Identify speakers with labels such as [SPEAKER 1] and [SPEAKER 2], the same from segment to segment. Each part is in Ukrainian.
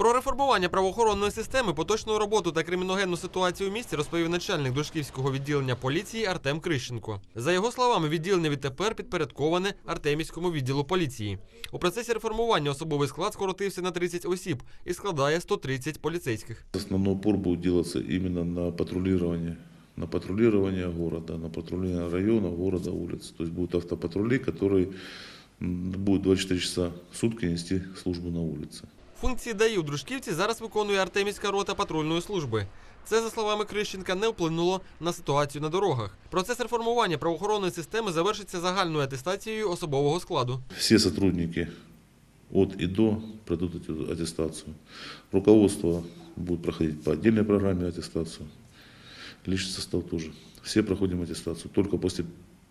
[SPEAKER 1] Про реформування правоохоронної системи, поточну роботу та криміногенну ситуацію у місті розповів начальник Дружківського відділення поліції Артем Крищенко. За його словами, відділення відтепер підпорядковане Артемівському відділу поліції. У процесі реформування особовий склад скоротився на 30 осіб і складає 130 поліцейських.
[SPEAKER 2] Основной упор будет делаться именно на патрулирование, на патрулирование города, на патрулирование района, города, улиц. То есть будут автопатрули, которые будут 24 часа в сутки нести службу на улице.
[SPEAKER 1] Функції ДАІ у Дружківці зараз виконує Артемівська рота патрульної служби. Це, за словами Крищенка, не вплинуло на ситуацію на дорогах. Процес реформування правоохоронної системи завершиться загальною атестацією особового складу.
[SPEAKER 2] Все сотрудники от и до пройдут эту аттестацию. Руководство будет проходить по отдельной программе аттестацию. Личный состав тоже. Все проходим аттестацию. Только после,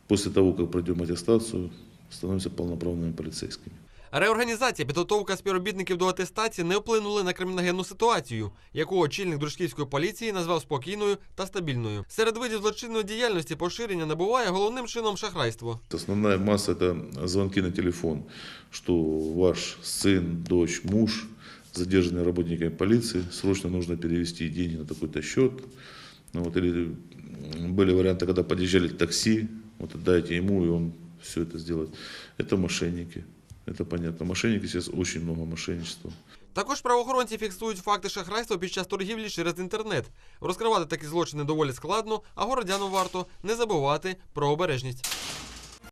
[SPEAKER 2] после того, как пройдем аттестацию, становимся полноправными полицейскими.
[SPEAKER 1] Реорганізація, підготовка співробітників до атестації не вплинули на криміногенну ситуацію, яку очільник дружківської поліції назвав спокійною та стабільною. Серед видів злочинної діяльності поширення набуває головним чином шахрайство.
[SPEAKER 2] Основная масса – это звонки на телефон, что ваш сын, дочь, муж, задержанные работниками полиции, срочно нужно перевести деньги на такой-то счет. Ну, вот, или м, были варианты, когда подъезжали такси, вот отдайте ему, и он все это сделает. Это мошенники, это понятно. Мошенники сейчас очень много мошенничества.
[SPEAKER 1] Також правоохоронці фіксують факти шахрайства під час торгівлі через інтернет. Розкривати такі злочини доволі складно, а городянам варто не забувати про обережність.